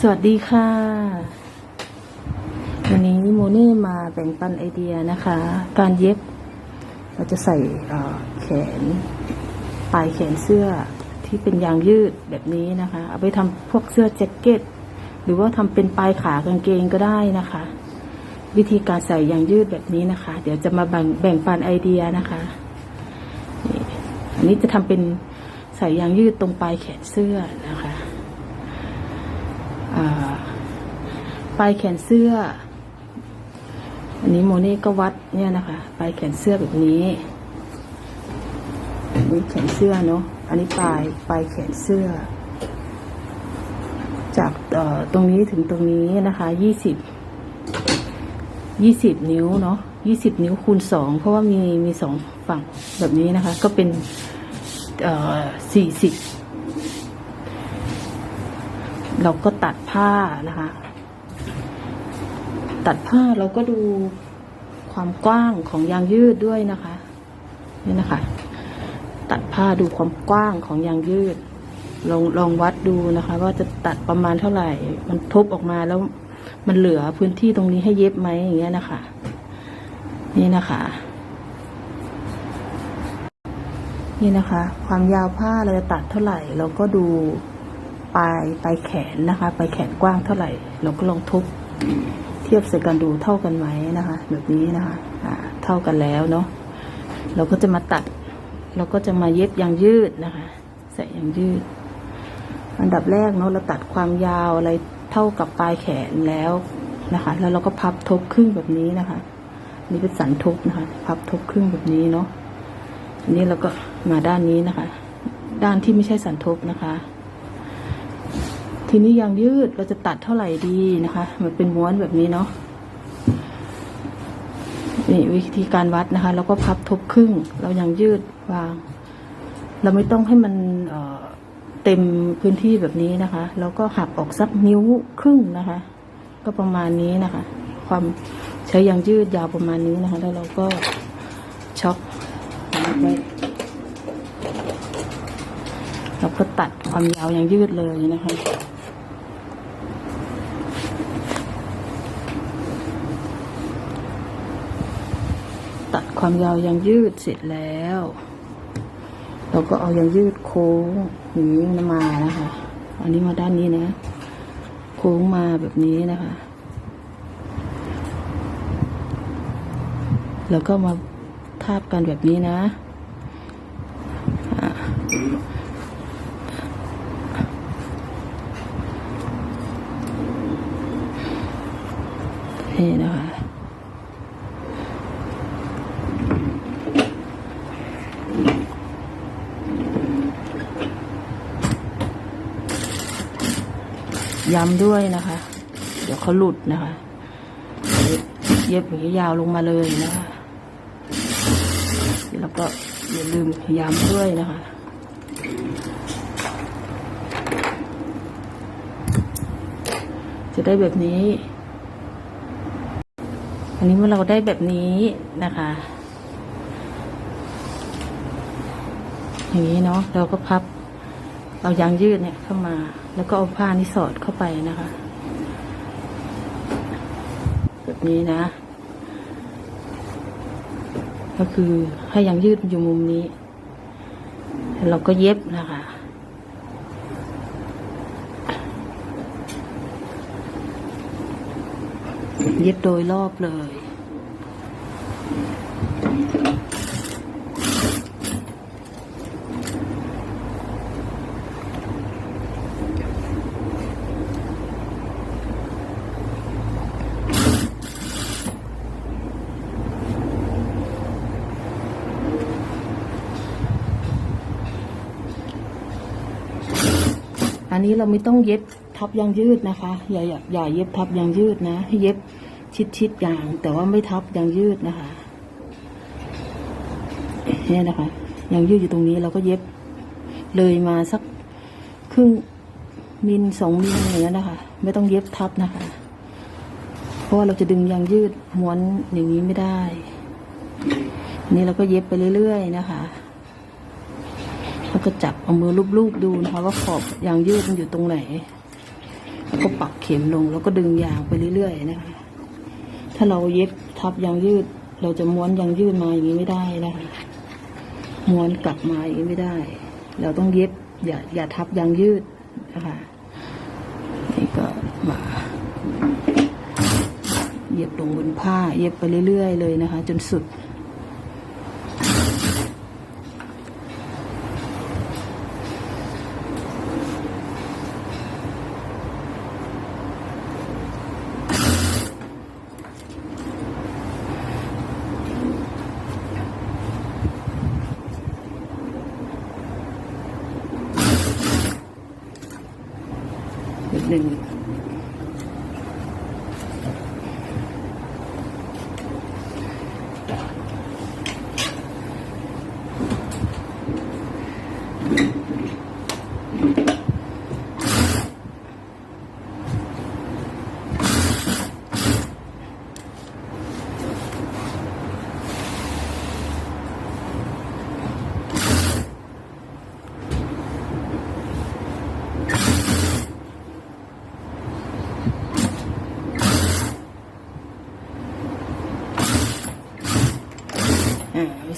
สวัสดีค่ะ วันนี้โมเน่มาแบ่งปันไอเดียนะคะ การเย็บ เราจะใส่แขน ปลายแขนเสื้อที่เป็นยางยืดแบบนี้นะคะ เอาไปทำพวกเสื้อแจ็คเก็ต หรือว่าทำเป็นปลายขากางเกงก็ได้นะคะ วิธีการใส่ยางยืดแบบนี้นะคะ เดี๋ยวจะมาแบ่งแบ่งปันไอเดียนะคะนี่อันนี้จะทำเป็นใส่ยางยืดตรงปลายแขนเสื้อนะคะ ปลายแขนเสื้อ อันนี้โมเน่ก็วัดเนี่ยนะคะปลายแขนเสื้อแบบนี้อันนี้แขนเสื้อเนาะอันนี้ปลายปลายแขนเสื้อ จากตรงนี้ถึงตรงนี้นะคะยี่สิบยี่สิบนิ้วเนาะยี่สิบนิ้วคูณสองเพราะว่ามีมีสองฝั่งแบบนี้นะคะ ก็เป็นสี่สิบ เราก็ตัดผ้านะคะ ตัดผ้าเราก็ดูความกว้างของยางยืดด้วยนะคะนี่นะคะ ตัดผ้าดูความกว้างของยางยืด ลองลองวัดดูนะคะ ว่าจะตัดประมาณเท่าไหร่ มันทบออกมาแล้วมันเหลือพื้นที่ตรงนี้ให้เย็บไหมอย่างเงี้ยนะคะ นี่นะคะ นี่นะคะ ความยาวผ้าเราจะตัดเท่าไหร่ เราก็ดู ปลายปลายแขนนะคะปลายแขนกว้างเท่าไหร่ เราก็ลองทุบเทียบใส่กันดูเท่ากันไหมนะคะ แบบนี้นะคะเท่ากันแล้วเนาะเราก็จะมาตัด เราก็จะมาเย็บยางยืดนะคะ ใส่ยางยืด อันดับแรกเนาะเราตัดความยาวอะไรเท่ากับปลายแขนแล้วนะคะ แล้วเราก็พับทบครึ่งแบบนี้นะคะนนี่เป็นสันทบนะคะ พับทบครึ่งแบบนี้เนาะอันนี้เราก็มาด้านนี้นะคะ ด้านที่ไม่ใช่สันทบนะคะ ทีนี้ยางยืดเราจะตัดเท่าไหร่ดีนะคะ มันเป็นม้วนแบบนี้เนาะนี่วิธีการวัดนะคะเราก็พับทบครึ่ง เรายางยืดวาง เราไม่ต้องให้มันเเต็มพื้นที่แบบนี้นะคะ แล้วก็หักออกสักนิ้วครึ่งนะคะ ก็ประมาณนี้นะคะ ความใช้ยางยืดยาวประมาณนี้นะคะ แล้วเราก็ช็อคไว้เราก็ตัดความยาวยางยืดเลยนะคะ ความยาวยางยืดเสร็จแล้ว เราก็เอายางยืดโค้งอย่างนี้มานะคะ อันนี้มาด้านนี้นะ โค้งมาแบบนี้นะคะ แล้วก็มาทาบกันแบบนี้นะอะนี่นะคะ ย้ำด้วยนะคะ เดี๋ยวเขาหลุดนะคะ เย็บอย่างนี้ยาวลงมาเลยนะคะแล้วก็อย่าลืมย้ำด้วยนะคะจะได้แบบนี้ อันนี้เมื่อเราได้แบบนี้นะคะ อย่างนี้เนาะ เราก็พับ เอายางยืดเนี่ยเข้ามา แล้วก็เอาผ้านี่สอดเข้าไปนะคะ แบบนี้นะ ก็คือให้ยางยืดอยู่มุมนี้แล้วเราก็เย็บนะคะเย็บโดยรอบเลย อันนี้เราไม่ต้องเย็บทับยางยืดนะคะ อย่าอย่าอย่าเย็บทับยางยืดนะ ให้เย็บชิดชิดยาง แต่ว่าไม่ทับยางยืดนะคะเนี่ยนะคะยางยืดอยู่ตรงนี้เราก็เย็บเลยมาสักครึ่งมิลสองมิลอย่างนั้นนะคะ ไม่ต้องเย็บทับนะคะ เพราะว่าเราจะดึงยางยืดม้วนอย่างนี้ไม่ได้นนี้เราก็เย็บไปเรื่อยๆนะคะ แล้วก็จับเอามือลูบๆดูนะคะว่าขอบยางยืดมันอยู่ตรงไหน แล้วก็ปักเข็มลงแล้วก็ดึงยางไปเรื่อยๆนะคะถ้าเราเย็บทับยางยืด เราจะม้วนยางยืดมาอย่างนี้ไม่ได้นะคะม้วนกลับมาอย่างนี้ไม่ได้ เราต้องเย็บอย่าอย่าทับยางยืดนะคะนี่ก็มาเย็บลงบนผ้า เย็บไปเรื่อยๆเลยนะคะ จนสุดนิด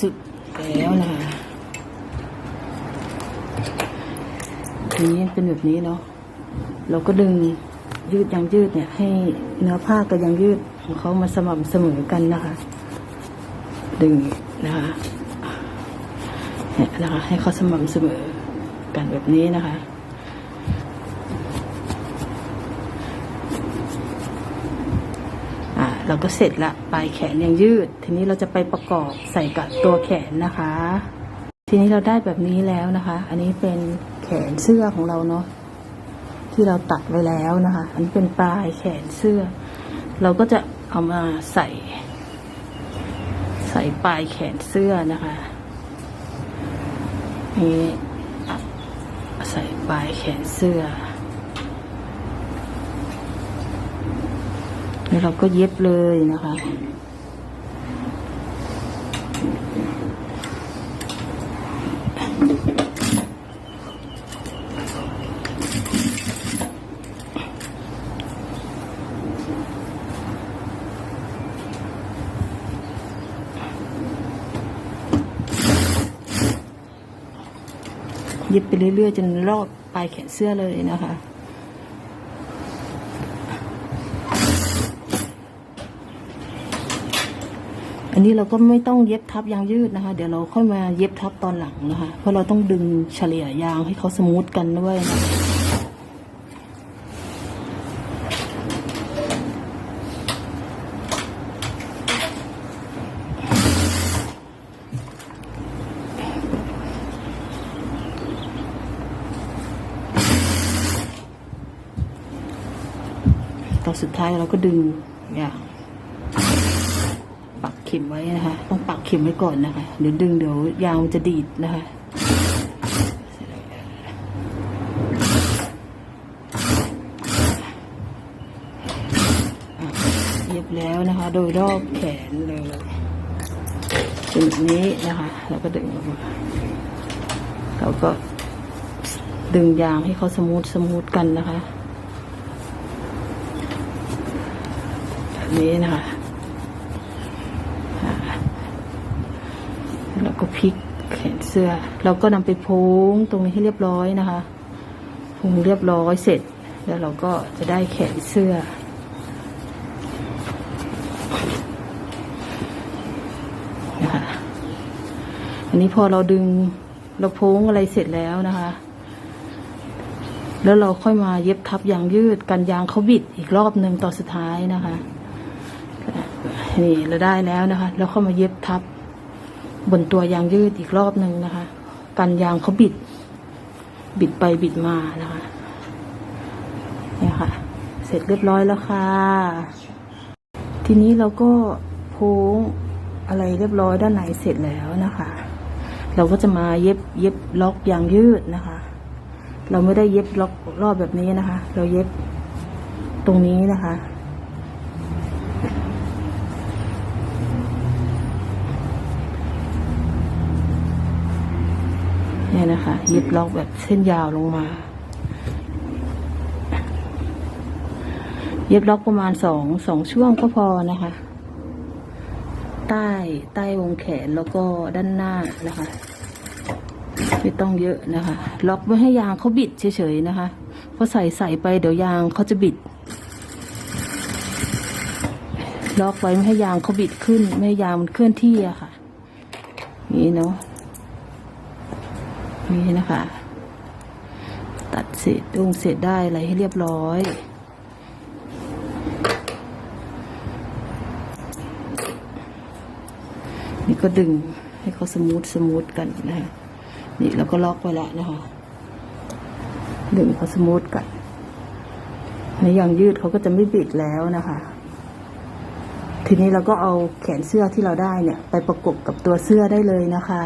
สุดแล้วนะคะทีนี้เป็นแบบนี้เนาะเราก็ดึงยืดยางยืดเนี่ย ให้เนื้อผ้ากับยางยืดของเขามาสม่ำเสมอกันนะคะ ดึงนะคะเนี่ยนะคะ ให้เขาสม่ำเสมอกันแบบนี้นะคะ อ่า เราก็เสร็จละปลายแขนยังยืด ทีนี้เราจะไปประกอบใส่กับตัวแขนนะคะ ทีนี้เราได้แบบนี้แล้วนะคะ อันนี้เป็นแขนเสื้อของเราเนาะที่เราตัดไว้แล้วนะคะ อันนี้เป็นปลายแขนเสื้อ เราก็จะเอามาใส่ ใส่ปลายแขนเสื้อนะคะนี่ใส่ปลายแขนเสื้อ แล้วเราก็เย็บเลยนะคะ เย็บไปเรื่อยๆ จนรอบปลายแขนเสื้อเลยนะคะ อันนี้เราก็ไม่ต้องเย็บทับยางยืดนะคะ เดี๋ยวเราค่อยมาเย็บทับตอนหลังนะคะ เพราะเราต้องดึงเฉลี่ยยางให้เขาสมูทกันด้วยตอนสุดท้ายเราก็ดึงอย่าง ปักเข็มไว้นะคะ ต้องปักเข็มไว้ก่อนนะคะเดี๋ยวดึงเดี๋ยวยางจะดีดนะคะเย็บแล้วนะคะ โดยรอบแขนเลยเป็นแบบนี้นะคะแล้วก็ดึงออกมาเราก็ดึงยางให้เขาสมูทสมูทกันนะคะแบบนี้นะคะ แล้วก็พลิกแขน เสื้อเราก็นำไปพ้งตรงนี้ให้เรียบร้อยนะคะพุงเรียบร้อยเสร็จ แล้วเราก็จะได้แขนเสื้อ นะคะอันนี้พอเราดึงเราพ้งอะไรเสร็จแล้วนะคะ แล้วเราค่อยมาเย็บทับยางยืดกันยางเขาบิดอีกรอบหนึ่งตอนสุดท้ายนะคะนี่เราได้แล้วนะคะ แล้วเข้ามาเย็บทับ บนตัวยางยืดอีกรอบหนึ่งนะคะ กันยางเขาบิด บิดไปบิดมานะคะเนี่ยค่ะ เสร็จเรียบร้อยแล้วค่ะ ทีนี้เราก็โพ้งอะไรเรียบร้อยด้านในเสร็จแล้วนะคะ เราก็จะมาเย็บเย็บล็อกยางยืดนะคะ เราไม่ได้เย็บล็อกรอบแบบนี้นะคะ เราเย็บตรงนี้นะคะ เนี่ยนะคะเย็บล็อกแบบเส้นยาวลงมา เย็บล็อกประมาณสองสองช่วงก็พอนะคะ ใต้ใต้วงแขนแล้วก็ด้านหน้านะคะไม่ต้องเยอะนะคะ ล็อกไม่ให้ยางเขาบิดเฉยๆนะคะเพราะใส่ใส่ไปเดี๋ยวยางเขาจะบิด ล็อกไว้ไม่ให้ยางเขาบิดขึ้น ไม่ให้ยางมันเคลื่อนที่อะค่ะ นี่เนาะ นี่นะคะ ตัดเศษดงเศษได้อะไรให้เรียบร้อยนี่ก็ดึงให้เขาสมูทสมูทกันนะคะนี่เราก็ล็อกไว้แล้วนะคะ ดึงเขาสมูทกันในยางยืดเขาก็จะไม่บิดแล้วนะคะ ทีนี้เราก็เอาแขนเสื้อที่เราได้เนี่ย ไปประกบกับตัวเสื้อได้เลยนะคะ